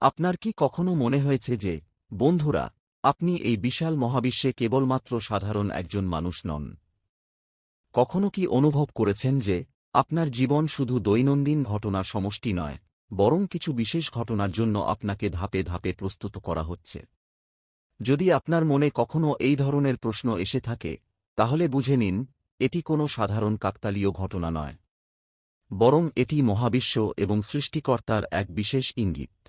আপনার কি কখনো মনে হয়েছে যে, বন্ধুরা, আপনি এই বিশাল মহাবিশ্বে কেবলমাত্র সাধারণ একজন মানুষ নন? কখনো কি অনুভব করেছেন যে, আপনার জীবন শুধু দৈনন্দিন ঘটনা সমষ্টি নয়, বরং কিছু বিশেষ ঘটনার জন্য আপনাকে ধাপে ধাপে প্রস্তুত করা হচ্ছে? যদি আপনার মনে কখনো এই ধরনের প্রশ্ন এসে থাকে, তাহলে বুঝে নিন, এটি কোনো সাধারণ কাকতালীয় ঘটনা নয়। বরং এটি মহাবিশ্ব এবং সৃষ্টিকর্তার এক বিশেষ ইঙ্গিত।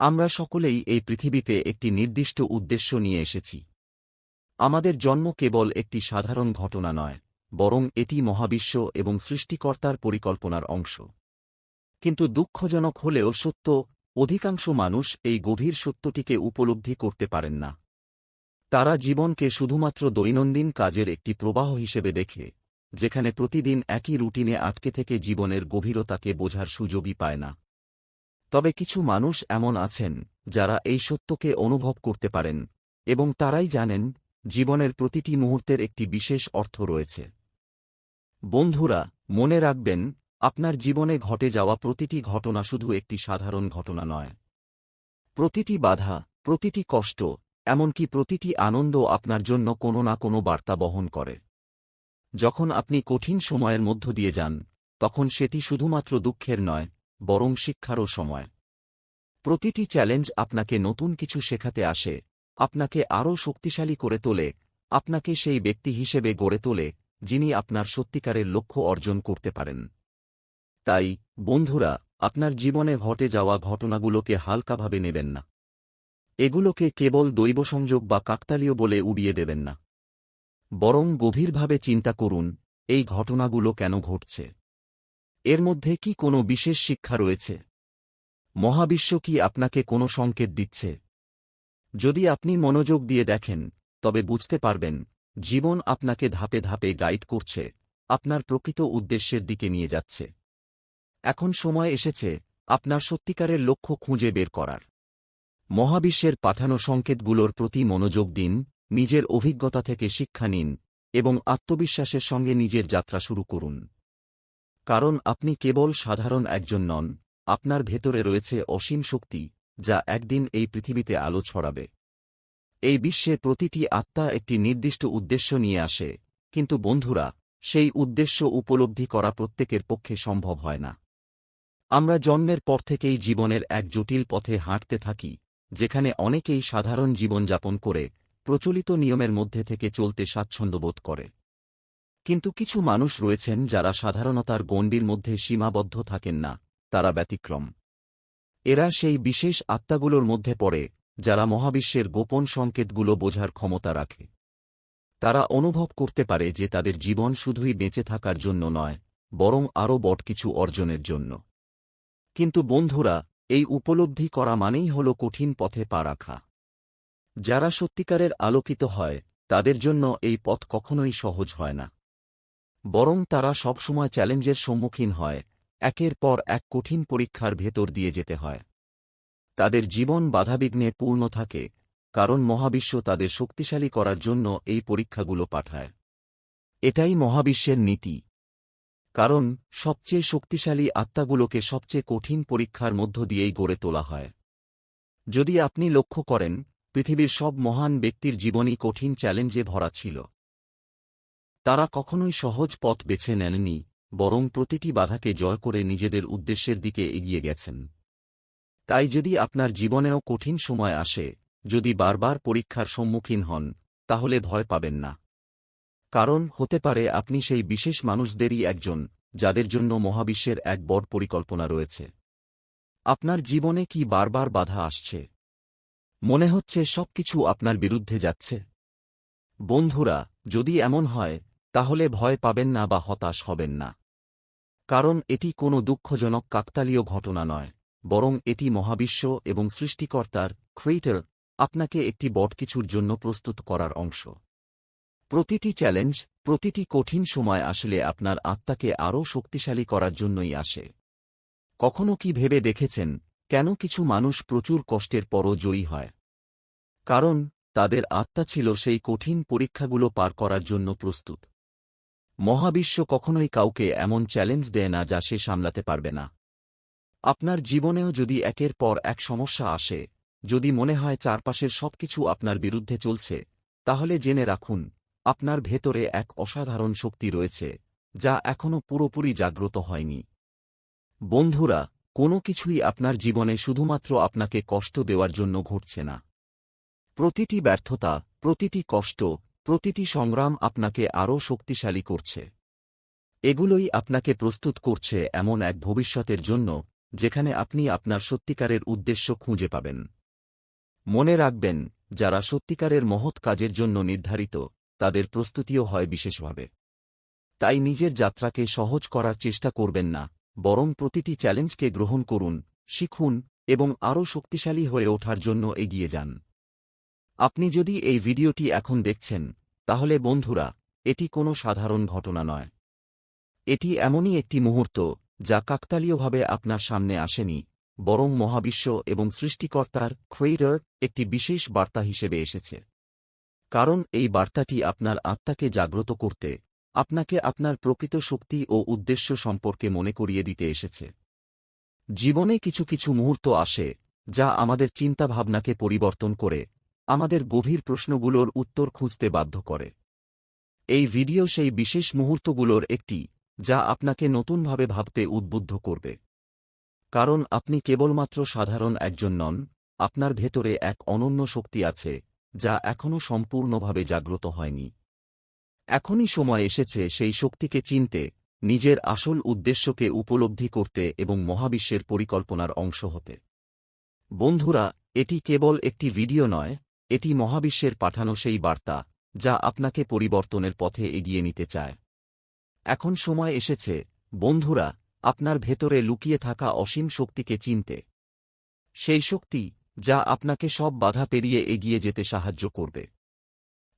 আমরা সকলেই এই পৃথিবীতে একটি নির্দিষ্ট উদ্দেশ্য নিয়ে এসেছি। আমাদের জন্ম কেবল একটি সাধারণ ঘটনা নয়, বরং এটি মহাবিশ্ব এবং সৃষ্টিকর্তার পরিকল্পনার অংশ। কিন্তু দুঃখজনক হলেও সত্য, অধিকাংশ মানুষ এই গভীর সত্যটিকে উপলব্ধি করতে পারেন না। তারা জীবনকে শুধুমাত্র দৈনন্দিন কাজের একটি প্রবাহ হিসেবে দেখে, যেখানে প্রতিদিন একই রুটিনে আটকে থেকে জীবনের গভীরতাকে বোঝার সুযোগই পায় না। তবে কিছু মানুষ এমন আছেন, যারা এই সত্যকে অনুভব করতে পারেন, এবং তারাই জানেন, জীবনের প্রতিটি মুহূর্তের একটি বিশেষ অর্থ রয়েছে। বন্ধুরা, মনে রাখবেন, আপনার জীবনে ঘটে যাওয়া প্রতিটি ঘটনা শুধু একটি সাধারণ ঘটনা নয়। প্রতিটি বাধা, প্রতিটি কষ্ট, এমনকি প্রতিটি আনন্দ আপনার জন্য কোনো না কোনো বার্তা বহন করে। যখন আপনি কঠিন সময়ের মধ্য দিয়ে যান, তখন সেটি শুধুমাত্র দুঃখের নয় বরং শিক্ষারও সময়। প্রতিটি চ্যালেঞ্জ আপনাকে নতুন কিছু শেখাতে আসে, আপনাকে আরও শক্তিশালী করে তোলে, আপনাকে সেই ব্যক্তি হিসেবে গড়ে তোলে, যিনি আপনার সত্যিকারের লক্ষ্য অর্জন করতে পারেন। তাই, বন্ধুরা, আপনার জীবনে ঘটে যাওয়া ঘটনাগুলোকে হালকাভাবে নেবেন না। এগুলোকে কেবল দৈবসংযোগ বা কাকতালীয় বলে উড়িয়ে দেবেন না। বরং গভীরভাবে চিন্তা করুন, এই ঘটনাগুলো কেন ঘটছে। এর মধ্যে কি কোনো বিশেষ শিক্ষা রয়েছে? মহাবিশ্ব কি আপনাকে কোনো সংকেত দিচ্ছে? যদি আপনি মনোযোগ দিয়ে দেখেন, তবে বুঝতে পারবেন, জীবন আপনাকে ধাপে ধাপে গাইড করছে, আপনার প্রকৃত উদ্দেশ্যের দিকে নিয়ে যাচ্ছে। এখন সময় এসেছে, আপনার সত্যিকারের লক্ষ্য খুঁজে বের করার। মহাবিশ্বের পাঠানো সংকেতগুলোর প্রতি মনোযোগ দিন, নিজের অভিজ্ঞতা থেকে শিক্ষা নিন, এবং আত্মবিশ্বাসের সঙ্গে নিজের যাত্রা শুরু করুন। কারণ আপনি কেবল সাধারণ একজন নন, আপনার ভেতরে রয়েছে অসীম শক্তি, যা একদিন এই পৃথিবীতে আলো ছড়াবে। এই বিশ্বে প্রতিটি আত্মা একটি নির্দিষ্ট উদ্দেশ্য নিয়ে আসে, কিন্তু বন্ধুরা, সেই উদ্দেশ্য উপলব্ধি করা প্রত্যেকের পক্ষে সম্ভব হয় না। আমরা জন্মের পর থেকেই জীবনের এক জটিল পথে হাঁটতে থাকি, যেখানে অনেকেই সাধারণ জীবনযাপন করে, প্রচলিত নিয়মের মধ্যে থেকে চলতে স্বাচ্ছন্দ্যবোধ করে। কিন্তু কিছু মানুষ রয়েছেন যারা সাধারণতার গণ্ডির মধ্যে সীমাবদ্ধ থাকেন না, তারা ব্যতিক্রম। এরা সেই বিশেষ আত্মাগুলোর মধ্যে পড়ে, যারা মহাবিশ্বের গোপন সংকেতগুলো বোঝার ক্ষমতা রাখে। তারা অনুভব করতে পারে যে তাদের জীবন শুধুই বেঁচে থাকার জন্য নয়, বরং আরও বট কিছু অর্জনের জন্য। কিন্তু বন্ধুরা, এই উপলব্ধি করা মানেই হল কঠিন পথে পা রাখা। যারা সত্যিকারের আলোকিত হয়, তাদের জন্য এই পথ কখনোই সহজ হয় না। বরং তারা সবসময় চ্যালেঞ্জের সম্মুখীন হয়, একের পর এক কঠিন পরীক্ষার ভেতর দিয়ে যেতে হয়। তাদের জীবন বাধাবিঘ্নে পূর্ণ থাকে, কারণ মহাবিশ্ব তাদের শক্তিশালী করার জন্য এই পরীক্ষাগুলো পাঠায়। এটাই মহাবিশ্বের নীতি। কারণ সবচেয়ে শক্তিশালী আত্মাগুলোকে সবচেয়ে কঠিন পরীক্ষার মধ্য দিয়েই গড়ে তোলা হয়। যদি আপনি লক্ষ্য করেন, পৃথিবীর সব মহান ব্যক্তির জীবনই কঠিন চ্যালেঞ্জে ভরা ছিল। তারা কখনোই সহজ পথ বেছে নেননি, বরং প্রতিটি বাধাকে জয় করে নিজেদের উদ্দেশ্যের দিকে এগিয়ে গেছেন। তাই যদি আপনার জীবনেও কঠিন সময় আসে, যদি বারবার পরীক্ষার সম্মুখীন হন, তাহলে ভয় পাবেন না। কারণ হতে পারে আপনি সেই বিশেষ মানুষদেরই একজন, যাদের জন্য মহাবিশ্বের এক বড় পরিকল্পনা রয়েছে। আপনার জীবনে কি বারবার বাধা আসছে? মনে হচ্ছে সবকিছু আপনার বিরুদ্ধে যাচ্ছে। বন্ধুরা, যদি এমন হয় তাহলে ভয় পাবেন না বা হতাশ হবেন না। কারণ এটি কোনো দুঃখজনক কাকতালীয় ঘটনা নয়, বরং এটি মহাবিশ্ব এবং সৃষ্টিকর্তার ক্রিয়েটর আপনাকে একটি বট কিছুর জন্য প্রস্তুত করার অংশ। প্রতিটি চ্যালেঞ্জ প্রতিটি কঠিন সময় আসলে আপনার আত্মাকে আরও শক্তিশালী করার জন্যই আসে। কখনো কি ভেবে দেখেছেন, কেন কিছু মানুষ প্রচুর কষ্টের পরও জয়ী হয়? কারণ, তাদের আত্মা ছিল সেই কঠিন পরীক্ষাগুলো পার করার জন্য প্রস্তুত। মহাবিশ্ব কখনোই কাউকে এমন চ্যালেঞ্জ দেয় না যা সে সামলাতে পারবে না। আপনার জীবনেও যদি একের পর এক সমস্যা আসে, যদি মনে হয় চারপাশের সবকিছু আপনার বিরুদ্ধে চলছে, তাহলে জেনে রাখুন, আপনার ভেতরে এক অসাধারণ শক্তি রয়েছে, যা এখনও পুরোপুরি জাগ্রত হয়নি। বন্ধুরা, কোনো কিছুই আপনার জীবনে শুধুমাত্র আপনাকে কষ্ট দেওয়ার জন্য ঘটছে না। প্রতিটি ব্যর্থতা, প্রতিটি কষ্ট প্রতিটি সংগ্রাম আপনাকে আরও শক্তিশালী করছে। এগুলোই আপনাকে প্রস্তুত করছে এমন এক ভবিষ্যতের জন্য, যেখানে আপনি আপনার সত্যিকারের উদ্দেশ্য খুঁজে পাবেন। মনে রাখবেন, যারা সত্যিকারের মহৎ কাজের জন্য নির্ধারিত, তাদের প্রস্তুতিও হয় বিশেষভাবে। তাই নিজের যাত্রাকে সহজ করার চেষ্টা করবেন না, বরং প্রতিটি চ্যালেঞ্জকে গ্রহণ করুন, শিখুন, এবং আরও শক্তিশালী হয়ে ওঠার জন্য এগিয়ে যান। আপনি যদি এই ভিডিওটি এখন দেখছেন তাহলে বন্ধুরা, এটি কোনো সাধারণ ঘটনা নয়। এটি এমনই একটি মুহূর্ত, যা কাকতালীয়ভাবে আপনার সামনে আসেনি, বরং মহাবিশ্ব এবং সৃষ্টিকর্তার ক্রেইডার একটি বিশেষ বার্তা হিসেবে এসেছে। কারণ এই বার্তাটি আপনার আত্মাকে জাগ্রত করতে, আপনাকে আপনার প্রকৃত শক্তি ও উদ্দেশ্য সম্পর্কে মনে করিয়ে দিতে এসেছে। জীবনে কিছু কিছু মুহূর্ত আসে, যা আমাদের চিন্তাভাবনাকে পরিবর্তন করে আমাদের গভীর প্রশ্নগুলোর উত্তর খুঁজতে বাধ্য করে। এই ভিডিও সেই বিশেষ মুহূর্তগুলোর একটি, যা আপনাকে নতুনভাবে ভাবতে উদ্বুদ্ধ করবে। কারণ আপনি কেবলমাত্র সাধারণ একজন নন, আপনার ভেতরে এক অনন্য শক্তি আছে, যা এখনও সম্পূর্ণভাবে জাগ্রত হয়নি। এখনই সময় এসেছে সেই শক্তিকে চিনতে, নিজের আসল উদ্দেশ্যকে উপলব্ধি করতে এবং মহাবিশ্বের পরিকল্পনার অংশ হতে। বন্ধুরা, এটি কেবল একটি ভিডিও নয় এটি মহাবিশ্বের পাঠানো সেই বার্তা, যা আপনাকে পরিবর্তনের পথে এগিয়ে নিতে চায়। এখন সময় এসেছে, বন্ধুরা, আপনার ভেতরে লুকিয়ে থাকা অসীম শক্তিকে চিনতে। সেই শক্তি, যা আপনাকে সব বাধা পেরিয়ে এগিয়ে যেতে সাহায্য করবে।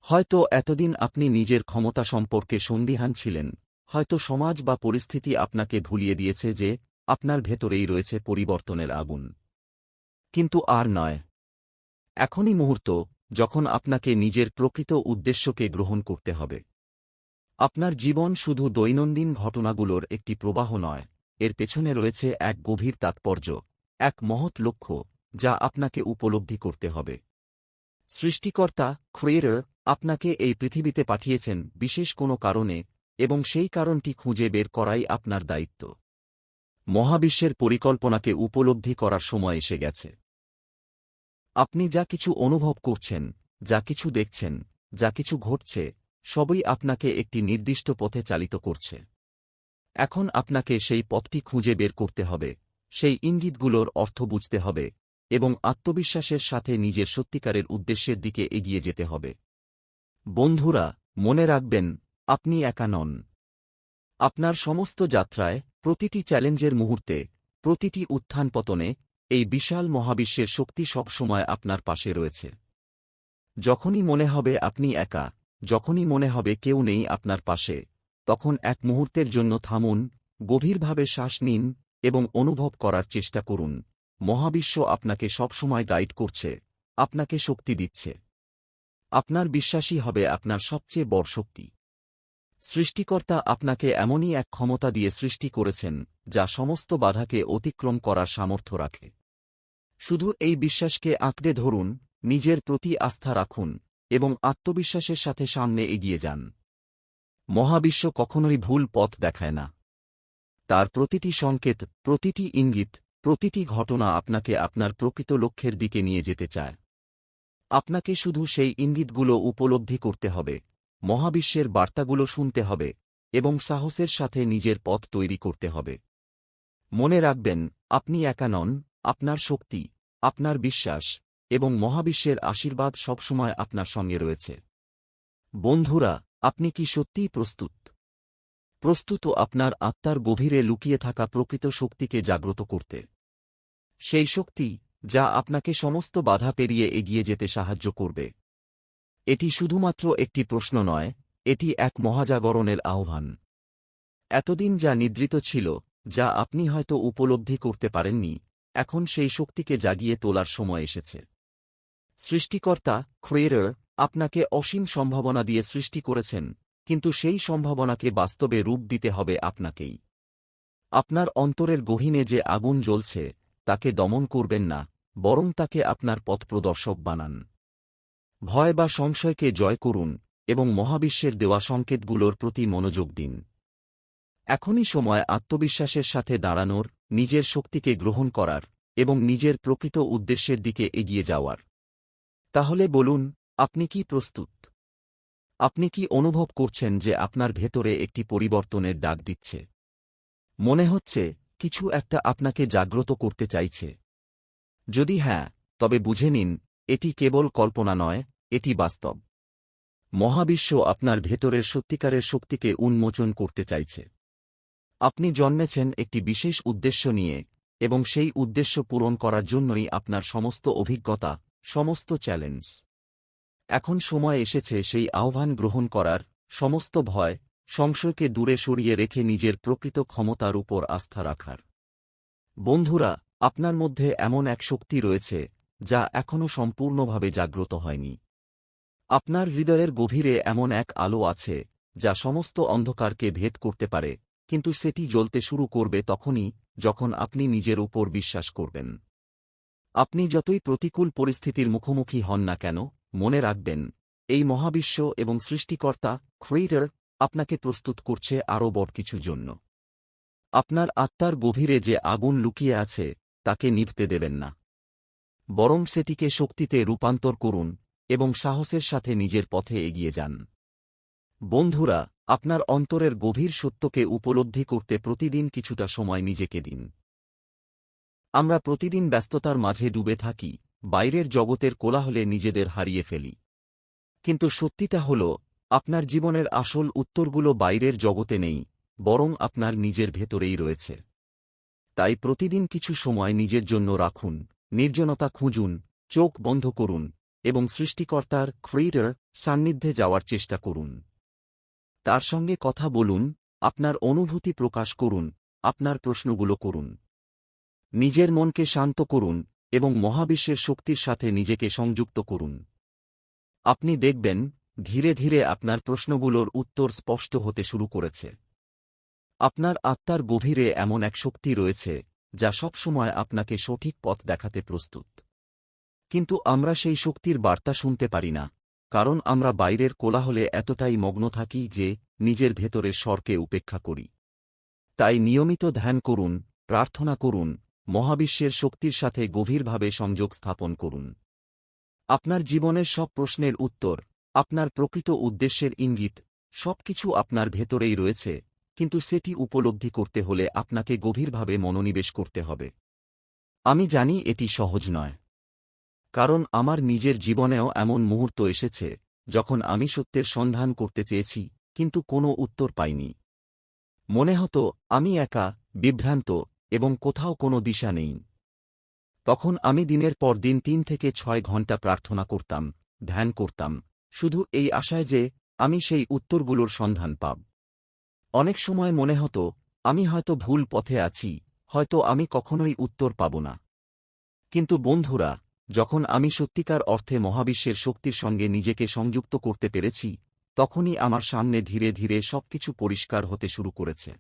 হয়তো এতদিন আপনি নিজের ক্ষমতা সম্পর্কে সন্দিহান ছিলেন, হয়তো সমাজ বা পরিস্থিতি আপনাকে ভুলিয়ে দিয়েছে যে, আপনার ভেতরেই রয়েছে পরিবর্তনের আগুন। কিন্তু আর নয়। এখনই মুহূর্ত, যখন আপনাকে নিজের প্রকৃত উদ্দেশ্যকে গ্রহণ করতে হবে। আপনার জীবন শুধু দৈনন্দিন ঘটনাগুলোর একটি প্রবাহ নয়, এর পেছনে রয়েছে এক গভীর তাৎপর্য, এক মহৎ লক্ষ্য, যা আপনাকে উপলব্ধি করতে হবে। সৃষ্টিকর্তা, ক্রিয়েটর, আপনাকে এই পৃথিবীতে পাঠিয়েছেন বিশেষ কোনো কারণে, এবং সেই কারণটি খুঁজে বের করাই আপনার দায়িত্ব। মহাবিশ্বের পরিকল্পনাকে উপলব্ধি করার সময় এসে গেছে। আপনি যা কিছু অনুভব করছেন, যা কিছু দেখছেন, যা কিছু ঘটছে, সবই আপনাকে একটি নির্দিষ্ট পথে চালিত করছে। এখন আপনাকে সেই পথটি খুঁজে বের করতে হবে, সেই ইঙ্গিতগুলোর অর্থ বুঝতে হবে এবং আত্মবিশ্বাসের সাথে নিজের সত্যিকারের উদ্দেশ্যের দিকে এগিয়ে যেতে হবে। বন্ধুরা, মনে রাখবেন, আপনি একা নন। আপনার সমস্ত যাত্রায় প্রতিটি চ্যালেঞ্জের মুহূর্তে, প্রতিটি উত্থান পতনে এই বিশাল মহাবিশ্বের শক্তি সবসময় আপনার পাশে রয়েছে। যখনই মনে হবে আপনি একা, যখনই মনে হবে কেউ নেই আপনার পাশে, তখন এক মুহূর্তের জন্য থামুন, গভীরভাবে শ্বাস নিন এবং অনুভব করার চেষ্টা করুন। মহাবিশ্ব আপনাকে সবসময় গাইড করছে, আপনাকে শক্তি দিচ্ছে। আপনার বিশ্বাসী হবে আপনার সবচেয়ে বড় শক্তি। সৃষ্টিকর্তা আপনাকে এমনই এক ক্ষমতা দিয়ে সৃষ্টি করেছেন, যা সমস্ত বাধাকে অতিক্রম করার সামর্থ্য রাখে। শুধু এই বিশ্বাসকে আঁকড়ে ধরুন, নিজের প্রতি আস্থা রাখুন, এবং আত্মবিশ্বাসের সাথে সামনে এগিয়ে যান। মহাবিশ্ব কখনোই ভুল পথ দেখায় না। তার প্রতিটি সংকেত, প্রতিটি ইঙ্গিত, প্রতিটি ঘটনা আপনাকে আপনার প্রকৃত লক্ষ্যের দিকে নিয়ে যেতে চায়। আপনাকে শুধু সেই ইঙ্গিতগুলো উপলব্ধি করতে হবে, মহাবিশ্বের বার্তাগুলো শুনতে হবে, এবং সাহসের সাথে নিজের পথ তৈরি করতে হবে। মনে রাখবেন, আপনি একা নন আপনার শক্তি, আপনার বিশ্বাস এবং মহাবিশ্বের আশীর্বাদ সবসময় আপনার সঙ্গে রয়েছে। বন্ধুরা, আপনি কি সত্যিই প্রস্তুত? প্রস্তুত আপনার আত্মার গভীরে লুকিয়ে থাকা প্রকৃত শক্তিকে জাগ্রত করতে। সেই শক্তি যা আপনাকে সমস্ত বাধা পেরিয়ে এগিয়ে যেতে সাহায্য করবে। এটি শুধুমাত্র একটি প্রশ্ন নয়, এটি এক মহাজাগরণের আহ্বান। এতদিন যা নিদ্রিত ছিল, যা আপনি হয়তো উপলব্ধি করতে পারেননি এখন সেই শক্তিকে জাগিয়ে তোলার সময় এসেছে। সৃষ্টিকর্তা ক্রিয়েটর আপনাকে অসীম সম্ভাবনা দিয়ে সৃষ্টি করেছেন, কিন্তু সেই সম্ভাবনাকে বাস্তবে রূপ দিতে হবে আপনাকেই। আপনার অন্তরের গহীনে যে আগুন জ্বলছে, তাকে দমন করবেন না, বরং তাকে আপনার পথপ্রদর্শক বানান। ভয় বা সংশয়কে জয় করুন, এবং মহাবিশ্বের দেওয়া সংকেতগুলোর প্রতি মনোযোগ দিন। এখনই সময় আত্মবিশ্বাসের সাথে দাঁড়ানোর নিজের শক্তিকে গ্রহণ করার এবং নিজের প্রকৃত উদ্দেশ্যের দিকে এগিয়ে যাওয়ার। তাহলে বলুন, আপনি কি প্রস্তুত? আপনি কি অনুভব করছেন যে আপনার ভেতরে একটি পরিবর্তনের ডাক দিচ্ছে? মনে হচ্ছে, কিছু একটা আপনাকে জাগ্রত করতে চাইছে। যদি হ্যাঁ তবে বুঝে নিন, এটি কেবল কল্পনা নয়, এটি বাস্তব। মহাবিশ্ব আপনার ভেতরের সত্যিকারের শক্তিকে উন্মোচন করতে চাইছে। আপনি জন্মেছেন একটি বিশেষ উদ্দেশ্য নিয়ে, এবং সেই উদ্দেশ্য পূরণ করার জন্যই আপনার সমস্ত অভিজ্ঞতা, সমস্ত চ্যালেঞ্জ। এখন সময় এসেছে সেই আহ্বান গ্রহণ করার, সমস্ত ভয়, সংশয়কে দূরে সরিয়ে রেখে নিজের প্রকৃত ক্ষমতার উপর আস্থা রাখার। বন্ধুরা, আপনার মধ্যে এমন এক শক্তি রয়েছে, যা এখনও সম্পূর্ণভাবে জাগ্রত হয়নি। আপনার হৃদয়ের গভীরে এমন এক আলো আছে, যা সমস্ত অন্ধকারকে ভেদ করতে পারে কিন্তু সেটি জ্বলতে শুরু করবে তখনই, যখন আপনি নিজের উপর বিশ্বাস করবেন। আপনি যতই প্রতিকূল পরিস্থিতির মুখোমুখি হন না কেন, মনে রাখবেন, এই মহাবিশ্ব এবং সৃষ্টিকর্তা, ক্রিয়েটর, আপনাকে প্রস্তুত করছে আরও বড় কিছু জন্য। আপনার আত্মার গভীরে যে আগুন লুকিয়ে আছে, তাকে নিভতে দেবেন না। বরং সেটিকে শক্তিতে রূপান্তর করুন এবং সাহসের সাথে নিজের পথে এগিয়ে যান। বন্ধুরা, আপনার অন্তরের গভীর সত্যকে উপলব্ধি করতে প্রতিদিন কিছুটা সময় নিজেকে দিন। আমরা প্রতিদিন ব্যস্ততার মাঝে ডুবে থাকি, বাইরের জগতের কোলাহলে নিজেদের হারিয়ে ফেলি। কিন্তু সত্যিটা হল, আপনার জীবনের আসল উত্তরগুলো বাইরের জগতে নেই, বরং আপনার নিজের ভেতরেই রয়েছে। তাই প্রতিদিন কিছু সময় নিজের জন্য রাখুন, নির্জনতা খুঁজুন, চোখ বন্ধ করুন এবং সৃষ্টিকর্তার ক্রিয়েটর সান্নিধ্যে যাওয়ার চেষ্টা করুন। তার সঙ্গে কথা বলুন, আপনার অনুভূতি প্রকাশ করুন, আপনার প্রশ্নগুলো করুন। নিজের মনকে শান্ত করুন এবং মহাবিশ্বের শক্তির সাথে নিজেকে সংযুক্ত করুন। আপনি দেখবেন, ধীরে ধীরে আপনার প্রশ্নগুলোর উত্তর স্পষ্ট হতে শুরু করেছে। আপনার আত্মার গভীরে এমন এক শক্তি রয়েছে, যা সবসময় আপনাকে সঠিক পথ দেখাতে প্রস্তুত। কিন্তু আমরা সেই শক্তির বার্তা শুনতে পারি না। কারণ আমরা বাইরের কোলাহলে এতটাই মগ্ন থাকি যে নিজের ভেতরের স্বরকে উপেক্ষা করি। তাই নিয়মিত ধ্যান করুন, প্রার্থনা করুন, মহাবিশ্বের শক্তির সাথে গভীরভাবে সংযোগ স্থাপন করুন। আপনার জীবনের সব প্রশ্নের উত্তর, আপনার প্রকৃত উদ্দেশ্যের ইঙ্গিত, সবকিছু আপনার ভেতরেই রয়েছে, কিন্তু সেটি উপলব্ধি করতে হলে আপনাকে গভীরভাবে মনোনিবেশ করতে হবে। আমি জানি এটি সহজ নয়। কারণ আমার নিজের জীবনেও এমন মুহূর্ত এসেছে, যখন আমি সত্যের সন্ধান করতে চেয়েছি, কিন্তু কোনো উত্তর পাইনি। মনে হতো, আমি একা, বিভ্রান্ত, এবং কোথাও কোনো দিশা নেই। তখন আমি দিনের পর দিন তিন থেকে ছয় ঘণ্টা প্রার্থনা করতাম, ধ্যান করতাম, শুধু এই আশায় যে, আমি সেই উত্তরগুলোর সন্ধান পাব। অনেক সময় মনে হতো, আমি হয়তো ভুল পথে আছি, হয়তো আমি কখনোই উত্তর পাব না। কিন্তু বন্ধুরা যখন আমি সত্যিকার অর্থে মহাবিশ্বের শক্তির সঙ্গে নিজেকে সংযুক্ত করতে পেরেছি, তখনই আমার সামনে ধীরে ধীরে সবকিছু পরিষ্কার হতে শুরু করেছে।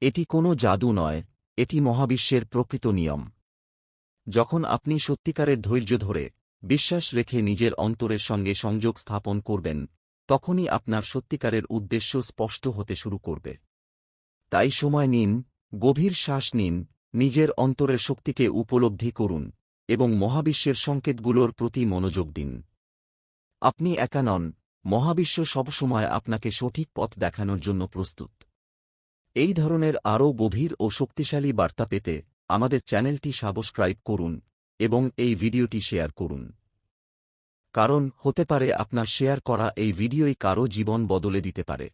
এটি কোনো জাদু নয়, এটি মহাবিশ্বের প্রকৃত নিয়ম। যখন আপনি সত্যিকারের ধৈর্য ধরে বিশ্বাস রেখে নিজের অন্তরের সঙ্গে সংযোগ স্থাপন করবেন, তখনই আপনার সত্যিকারের উদ্দেশ্য স্পষ্ট হতে শুরু করবে। তাই সময় নিন, গভীর শ্বাস নিন, নিজের অন্তরের শক্তিকে উপলব্ধি করুন। এবং মহাবিশ্বের সংকেতগুলোর প্রতি মনোযোগ দিন। আপনি একা নন, মহাবিশ্ব সবসময় আপনাকে সঠিক পথ দেখানোর জন্য প্রস্তুত। এই ধরনের আরও গভীর ও শক্তিশালী বার্তা পেতে আমাদের চ্যানেলটি সাবস্ক্রাইব করুন এবং এই ভিডিওটি শেয়ার করুন। কারণ হতে পারে আপনার শেয়ার করা এই ভিডিওই কারও জীবন বদলে দিতে পারে।